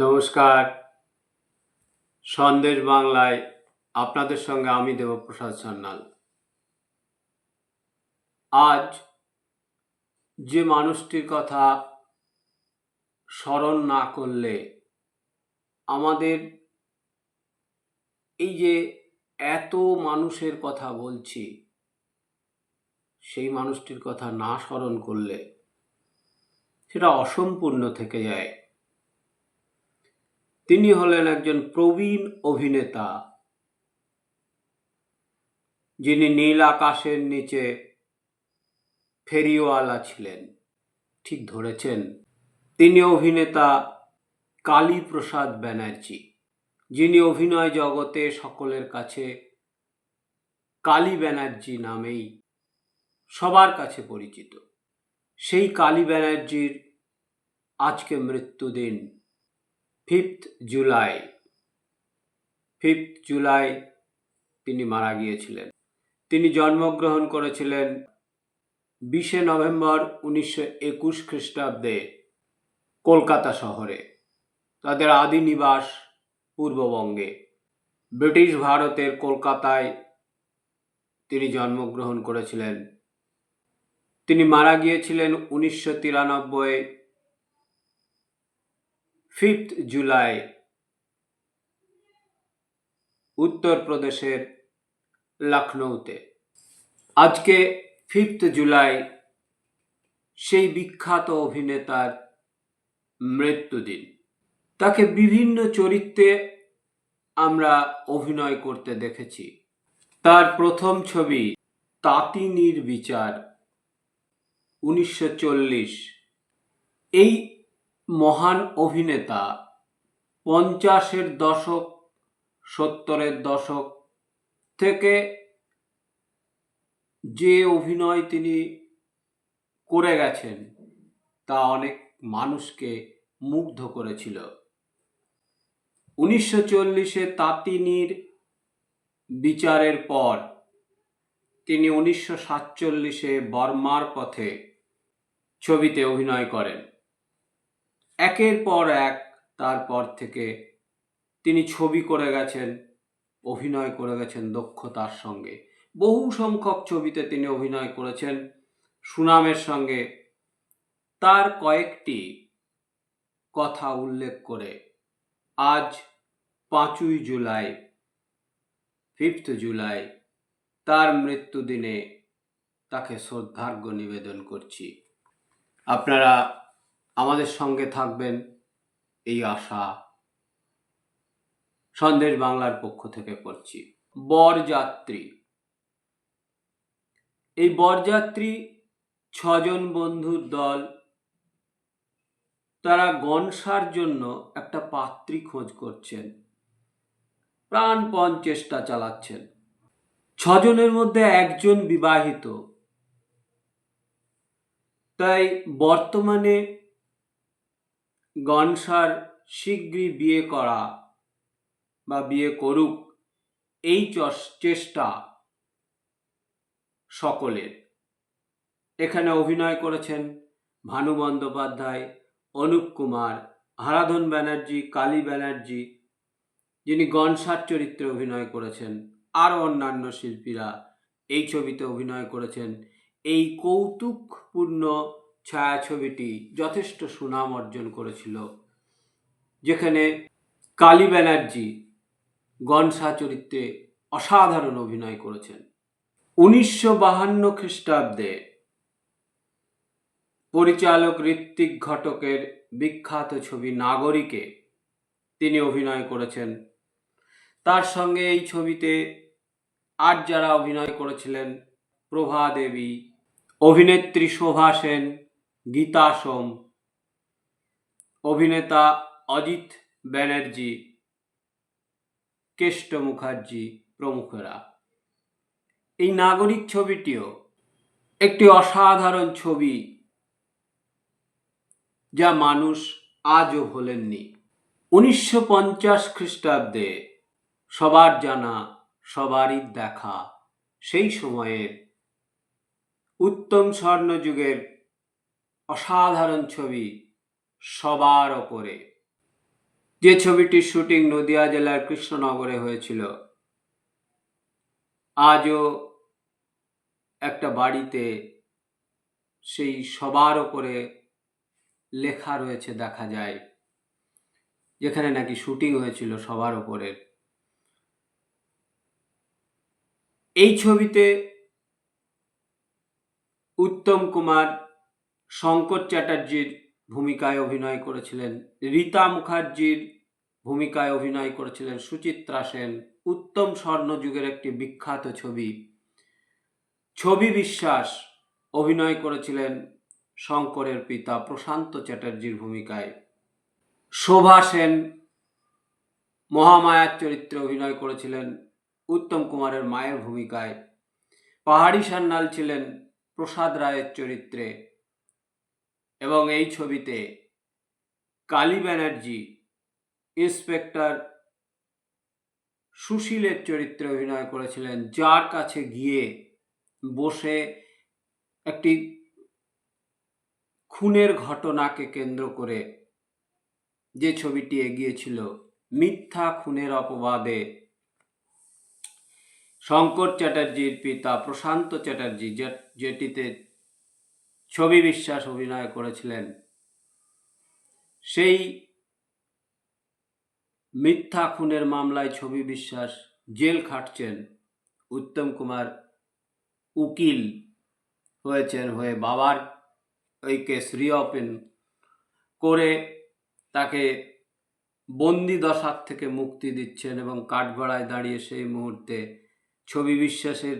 নমস্কার। সন্দেশ বাংলায় আপনাদের সঙ্গে আমি দেবপ্রসাদ সান্যাল। আজ যে মানুষটির কথা স্মরণ না করলে আমাদের এই যে এত মানুষের কথা বলছি, সেই মানুষটির কথা না স্মরণ করলে সেটা অসম্পূর্ণ থেকে যায়। তিনি হলেন একজন প্রবীণ অভিনেতা, যিনি নীল আকাশের নিচে ফেরিওয়ালা ছিলেন। ঠিক ধরেছেন। তিনি অভিনেতা কালীপ্রসাদ ব্যানার্জি, যিনি অভিনয় জগতে সকলের কাছে কালী ব্যানার্জি নামেই সবার কাছে পরিচিত। সেই কালী ব্যানার্জির আজকে মৃত্যুদিন। ফিফথ জুলাই ফিফথ জুলাই তিনি মারা গিয়েছিলেন। তিনি জন্মগ্রহণ করেছিলেন বিশে নভেম্বর উনিশশো একুশ খ্রিস্টাব্দে কলকাতা শহরে। তাদের আদি নিবাস পূর্ববঙ্গে। ব্রিটিশ ভারতের কলকাতায় তিনি জন্মগ্রহণ করেছিলেন। তিনি মারা গিয়েছিলেন উনিশশো তিরানব্বই ফিফথ জুলাই উত্তরপ্রদেশের লখনৌতে আজকে ফিফথ জুলাই সেই বিখ্যাত অভিনেতার মৃত্যুদিন। তাকে বিভিন্ন চরিত্রে আমরা অভিনয় করতে দেখেছি। তার প্রথম ছবি তাঁতিনীর বিচার উনিশশো চল্লিশ। এই মহান অভিনেতা, পঞ্চাশের দশক, সত্তরের দশক থেকে যে অভিনয় তিনি করে গেছেন, তা অনেক মানুষকে মুগ্ধ করেছিল। উনিশশো চল্লিশে তাঁতিনীর বিচারের পর তিনি উনিশশো সাতচল্লিশে বর্মার পথে ছবিতে অভিনয় করেন। একের পর এক তারপর থেকে তিনি ছবি করে গেছেন, অভিনয় করে গেছেন দক্ষতার সঙ্গে। বহু সংখ্যক ছবিতে তিনি অভিনয় করেছেন সুনামের সঙ্গে। তার কয়েকটি কথা উল্লেখ করে আজ পাঁচই জুলাই, ফিফথ জুলাই, তার মৃত্যুদিনে তাকে শ্রদ্ধার্ঘ্য নিবেদন করছি। আপনারা আমাদের সঙ্গে থাকবেন এই আশা সন্দেশ বাংলার পক্ষ থেকে করছি। বরযাত্রী। এই বরযাত্রী ছজন বন্ধুর দল, তারা গনসার জন্য একটা পাত্রী খোঁজ করছেন। প্রাণপণ চেষ্টা চালাচ্ছেন। ছজনের মধ্যে একজন বিবাহিত। তাই বর্তমানে গনসার শীঘ্রই বিয়ে করা বা বিয়ে করুক এই চেষ্টা সকলের। এখানে অভিনয় করেছেন ভানু বন্দ্যোপাধ্যায়, অনুপ কুমার, হারাধন ব্যানার্জি, কালী ব্যানার্জি, যিনি গনসার চরিত্রে অভিনয় করেছেন। আরও অন্যান্য শিল্পীরা এই ছবিতে অভিনয় করেছেন। এই কৌতুকপূর্ণ ছায়াছবিটি যথেষ্ট সুনাম অর্জন করেছিল, যেখানে কালী ব্যানার্জি গনসা চরিত্রে অসাধারণ অভিনয় করেছেন। উনিশশো বাহান্ন খ্রিস্টাব্দে পরিচালক ঋত্বিক ঘটকের বিখ্যাত ছবি নাগরিকে তিনি অভিনয় করেছেন। তার সঙ্গে এই ছবিতে আর যারা অভিনয় করেছিলেন প্রভা দেবী অভিনেত্রী শোভা সেন গীতা সোম অভিনেতা অজিত ব্যানার্জি, কেষ্ট মুখার্জি প্রমুখরা। এই নাগরিক ছবিটিও একটি অসাধারণ ছবি যা মানুষ আজও ভোলেননি। উনিশশো পঞ্চাশ খ্রিস্টাব্দে সবার জানা, সবারই দেখা সেই সময়ের উত্তম স্বর্ণযুগের অসাধারণ ছবি সবার ওপরে। যে ছবিটির শুটিং নদিয়া জেলার কৃষ্ণনগরে হয়েছিল, আজও একটা বাড়িতে সেই সবার ওপরে লেখা রয়েছে দেখা যায়, যেখানে নাকি শুটিং হয়েছিল সবার ওপরের এই ছবিতে উত্তম কুমার শঙ্কর চ্যাটার্জির ভূমিকায় অভিনয় করেছিলেন রীতা মুখার্জির ভূমিকায় অভিনয় করেছিলেন সুচিত্রা সেন। উত্তম স্বর্ণযুগের একটি বিখ্যাত ছবি। ছবি বিশ্বাস অভিনয় করেছিলেন শঙ্করের পিতা প্রশান্ত চ্যাটার্জির ভূমিকায়। শোভা সেন মহামায়ার চরিত্রে অভিনয় করেছিলেন উত্তম কুমারের মায়ের ভূমিকায়। পাহাড়ি সান্যাল ছিলেন প্রসাদ রায়ের চরিত্রে। এবং এই ছবিতে কালী ব্যানার্জি ইন্সপেক্টর সুশীলের চরিত্রে অভিনয় করেছিলেন, যার কাছে গিয়ে বসে একটি খুনের ঘটনাকে কেন্দ্র করে যে ছবিটি এগিয়েছিল, মিথ্যা খুনের অপবাদে শঙ্কর চ্যাটার্জির পিতা প্রশান্ত চ্যাটার্জি যেটিতে ছবি বিশ্বাস অভিনয় করেছিলেন। সেই মিথ্যা খুনের মামলায় ছবি বিশ্বাস জেল খাটছেন। উত্তম কুমার উকিল হয়েছেন হয়ে বাবার ওই কেস রিওপেন করে তাকে বন্দি দশার থেকে মুক্তি দিচ্ছেন এবং কাঠগড়ায় দাঁড়িয়ে সেই মুহূর্তে ছবি বিশ্বাসের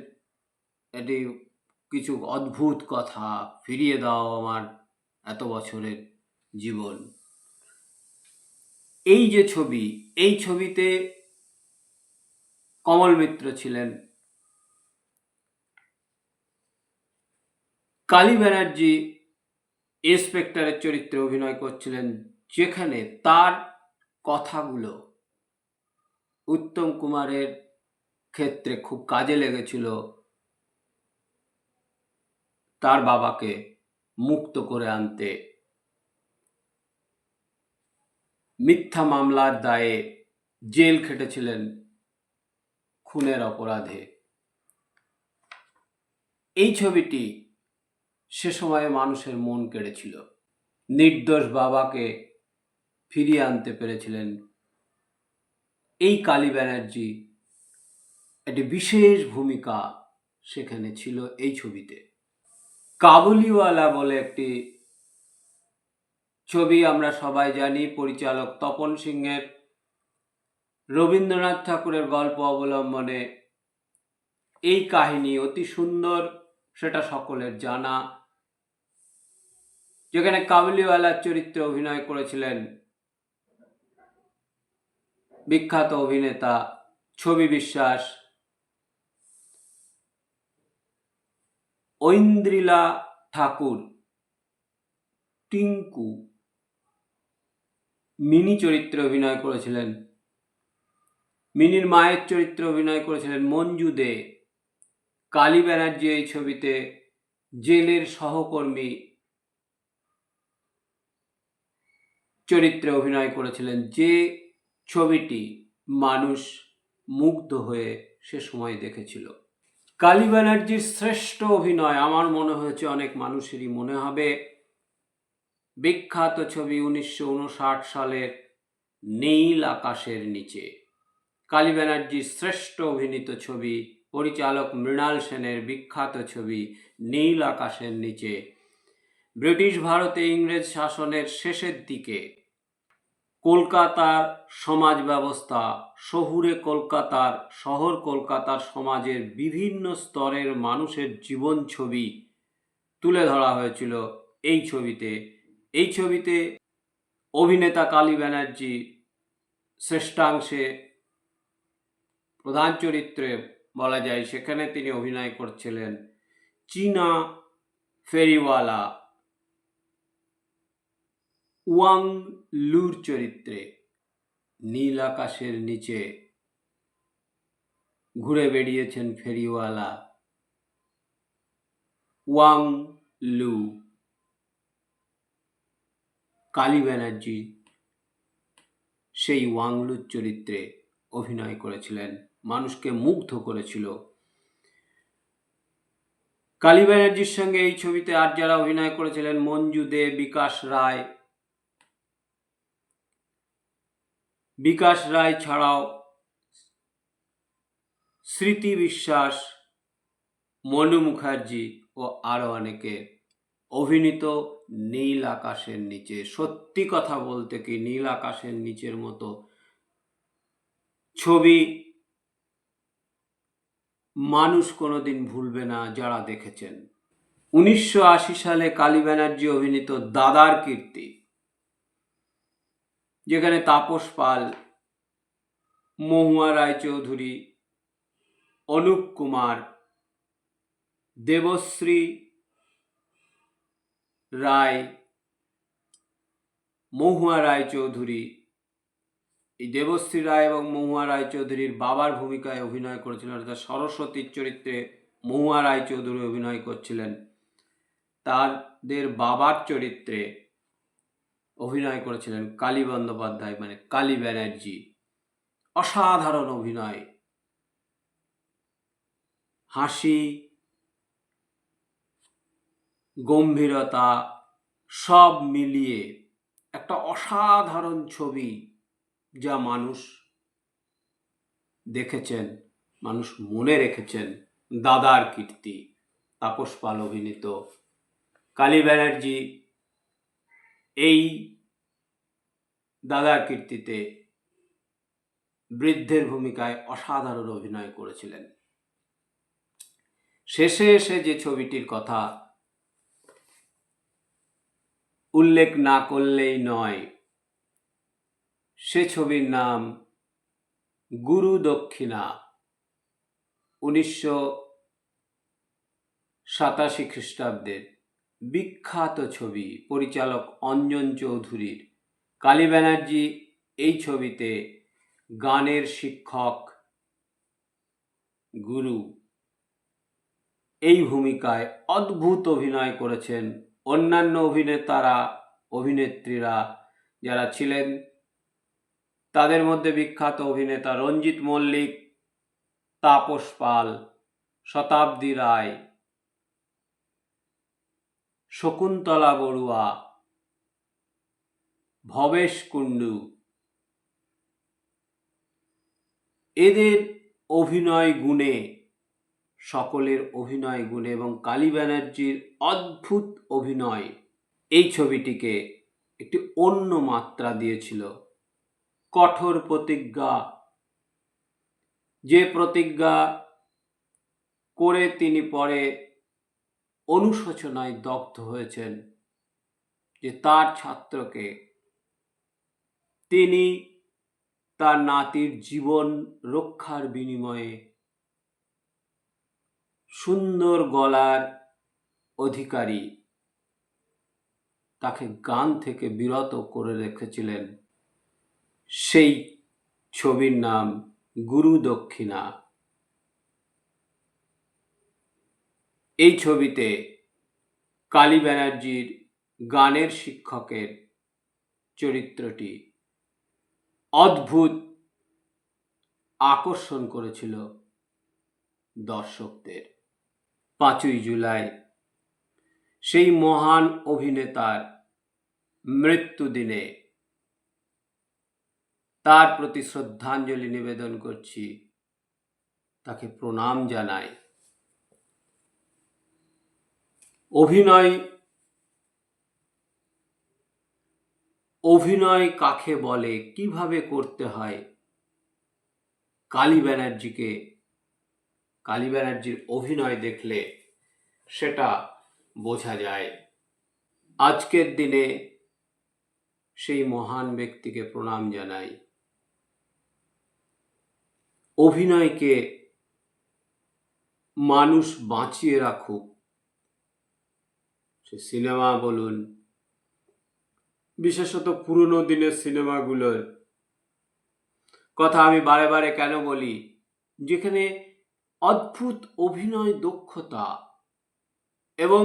এটি কিছু অদ্ভুত কথা ফিরিয়ে দাও আমার এত বছরের জীবন। এই যে ছবি, এই ছবিতে কমল মিত্র ছিলেন। কালী ব্যানার্জি ইন্সপেক্টরের চরিত্রে অভিনয় করছিলেন, যেখানে তার কথাগুলো উত্তম কুমারের ক্ষেত্রে খুব কাজে লেগেছিল। তার বাবাকে মুক্ত করে আনতে। মিথ্যা মামলার দায়ে জেল খেটেছিলেন খুনের অপরাধে। এই ছবিটি সে সময়ে মানুষের মন কেড়েছিল। নির্দোষ বাবাকে ফিরিয়ে আনতে পেরেছিলেন এই কালী ব্যানার্জি। একটি বিশেষ ভূমিকা সেখানে ছিল এই ছবিতে। কাবুলিওয়ালা বলে একটি ছবি আমরা সবাই জানি, পরিচালক তপন সিংহের। রবীন্দ্রনাথ ঠাকুরের গল্প অবলম্বনে এই কাহিনী অতি সুন্দর, সেটা সকলের জানা। যেখানে কাবুলিওয়ালার চরিত্রে অভিনয় করেছিলেন বিখ্যাত অভিনেতা ছবি বিশ্বাস ঐন্দ্রিলা ঠাকুর, টিঙ্কু, মিনি চরিত্রে অভিনয় করেছিলেন। মিনির মায়ের চরিত্রে অভিনয় করেছিলেন মঞ্জু দে। কালী ব্যানার্জি এই ছবিতে জেলের সহকর্মী চরিত্রে অভিনয় করেছিলেন। যে ছবিটি মানুষ মুগ্ধ হয়ে সে সময় দেখেছিল। কালী ব্যানার্জির শ্রেষ্ঠ অভিনয়, আমার মনে হয়েছে অনেক মানুষেরই মনে হবে। বিখ্যাত ছবি উনিশশো উনষাট সালের নীল আকাশের নিচে। কালী ব্যানার্জির শ্রেষ্ঠ অভিনীত ছবি, পরিচালক মৃণাল সেনের বিখ্যাত ছবি নীল আকাশের নিচে। ব্রিটিশ ভারতে ইংরেজ শাসনের শেষের দিকে কলকাতার সমাজ ব্যবস্থা, শহুরে কলকাতার, শহর কলকাতার সমাজের বিভিন্ন স্তরের মানুষের জীবন ছবি তুলে ধরা হয়েছিল এই ছবিতে। এই ছবিতে অভিনেতা কালী ব্যানার্জি শ্রেষ্ঠাংশে প্রধান চরিত্রে বলা যায়, সেখানে তিনি অভিনয় করছিলেন চীনা ফেরিওয়ালা ওয়াং লুর চরিত্রে নীল আকাশের নিচে ঘুরে বেরিয়েছেন ফেরিওয়ালা ওয়াং লু। কালী ব্যানার্জি সেই ওয়াংলুর চরিত্রে অভিনয় করেছিলেন, মানুষকে মুগ্ধ করেছিল। কালী ব্যানার্জির সঙ্গে এই ছবিতে আর যারা অভিনয় করেছিলেন, মঞ্জু দে, বিকাশ রায় বিকাশ রায় ছাড়াও স্মৃতি বিশ্বাস, মনু মুখার্জি ও আরও অনেকে অভিনীত নীল আকাশের নিচে। সত্যি কথা বলতে কি, নীল আকাশের নিচের মতো ছবি মানুষ কোনোদিন ভুলবে না যারা দেখেছেন। উনিশশো আশি সালে কালী ব্যানার্জি অভিনীত দাদার কীর্তি। যেখানে তাপস পাল, মহুয়া রায়চৌধুরী, অনুপ কুমার, দেবশ্রী রায়, মহুয়া রায়চৌধুরী। এই দেবশ্রী রায় এবং মহুয়া রায়চৌধুরীর বাবার ভূমিকায় অভিনয় করেছিলেন, অর্থাৎ সরস্বতীর চরিত্রে মহুয়া রায়চৌধুরী অভিনয় করছিলেন। তাদের বাবার চরিত্রে অভিনয় করেছিলেন কালী বন্দ্যোপাধ্যায় মানে কালী ব্যানার্জি। অসাধারণ অভিনয়। হাসি, গম্ভীরতা, সব মিলিয়ে একটা অসাধারণ ছবি যা মানুষ দেখেছেন, মানুষ মনে রেখেছেন দাদার কীর্তি, তাপস পাল অভিনীত। কালী ব্যানার্জি এই দাদার কীর্তিতে বৃদ্ধের ভূমিকায় অসাধারণ অভিনয় করেছিলেন। শেষে এসে যে ছবিটির কথা উল্লেখ না করলেই নয়, সে ছবির নাম গুরু দক্ষিণা উনিশশো সাতাশি খ্রিস্টাব্দের বিখ্যাত ছবি পরিচালক অঞ্জন চৌধুরীর। কালী ব্যানার্জি এই ছবিতে গানের শিক্ষক গুরু। এই ভূমিকায় অদ্ভুত অভিনয় করেছেন অন্যান্য অভিনেতারা, অভিনেত্রীরা যারা ছিলেন। তাদের মধ্যে বিখ্যাত অভিনেতা রঞ্জিত মল্লিক, তাপস পাল, শতাব্দী রায় শকুন্তলা বড়ুয়া, ভবেশ কুণ্ডু। এদের অভিনয় গুণে, সকলের অভিনয় গুণে এবং কালী ব্যানার্জির অদ্ভুত অভিনয় এই ছবিটিকে একটি অন্য মাত্রা দিয়েছিল। কঠোর প্রতিজ্ঞা, যে প্রতিজ্ঞা করে তিনি পরে অনুশোচনায় দগ্ধ হয়েছেন যে তার ছাত্রকে তিনি তার নাতির জীবন রক্ষার বিনিময়ে সুন্দর গলার অধিকারী তাকে গান থেকে বিরত করে রেখেছিলেন। সেই ছবির নাম গুরু দক্ষিণা এই ছবিতে কালী ব্যানার্জির গানের শিক্ষকের চরিত্রটি অদ্ভুত আকর্ষণ করেছিল দর্শকদের। পাঁচই জুলাই সেই মহান অভিনেতার মৃত্যুদিনে তার প্রতি শ্রদ্ধাঞ্জলি নিবেদন করছি, তাকে প্রণাম জানাই। অভিনয় অভিনয় কাকে বলে, কীভাবে করতে হয়? কালী ব্যানার্জিকে, কালী ব্যানার্জির অভিনয় দেখলে সেটা বোঝা যায়। আজকের দিনে সেই মহান ব্যক্তিকে প্রণাম জানাই। অভিনয়কে মানুষ বাঁচিয়ে রাখুক। সে সিনেমা বলুন, বিশেষত পুরনো দিনের সিনেমাগুলোর কথা আমি বারে বারে কেন বলি? যেখানে অদ্ভুত অভিনয় দক্ষতা এবং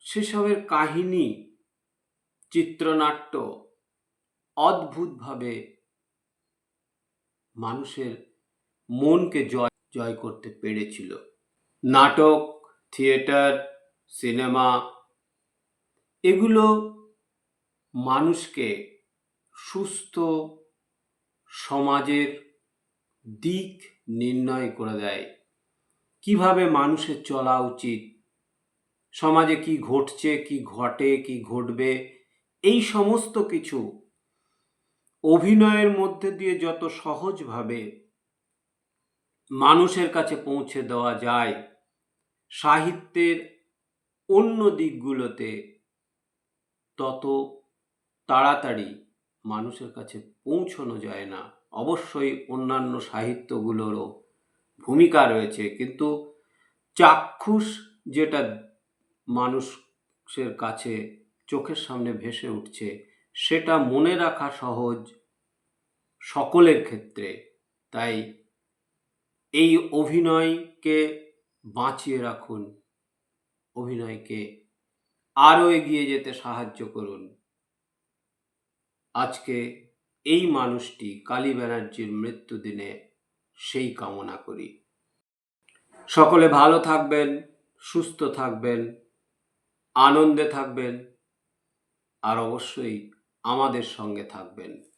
সেসবের কাহিনী, চিত্রনাট্য অদ্ভুতভাবে মানুষের মনকে জয় জয় করতে পেরেছিল। নাটক, থিয়েটার সিনেমা, এগুলো মানুষকে সুস্থ সমাজের দিক নির্ণয় করে দেয়। কীভাবে মানুষের চলা উচিত? সমাজে কি ঘটছে, কি ঘটে, কি ঘটবে? এই সমস্ত কিছু অভিনয়ের মধ্যে দিয়ে যত সহজভাবে মানুষের কাছে পৌঁছে দেওয়া যায়, সাহিত্যের অন্য দিকগুলোতে তত তাড়াতাড়ি মানুষের কাছে পৌঁছানো যায় না। অবশ্যই অন্যান্য সাহিত্যগুলোরও ভূমিকা রয়েছে, কিন্তু চাক্ষুষ যেটা মানুষের কাছে চোখের সামনে ভেসে উঠছে, সেটা মনে রাখা সহজ সকলের ক্ষেত্রে। তাই এই অভিনয়কে বাঁচিয়ে রাখুন অভিনয়কে আরও এগিয়ে যেতে সাহায্য করুন। আজকে এই মানুষটি কালী ব্যানার্জির মৃত্যুদিনে সেই কামনা করি। সকলে ভালো থাকবেন, সুস্থ থাকবেন, আনন্দে থাকবেন, আর অবশ্যই আমাদের সঙ্গে থাকবেন।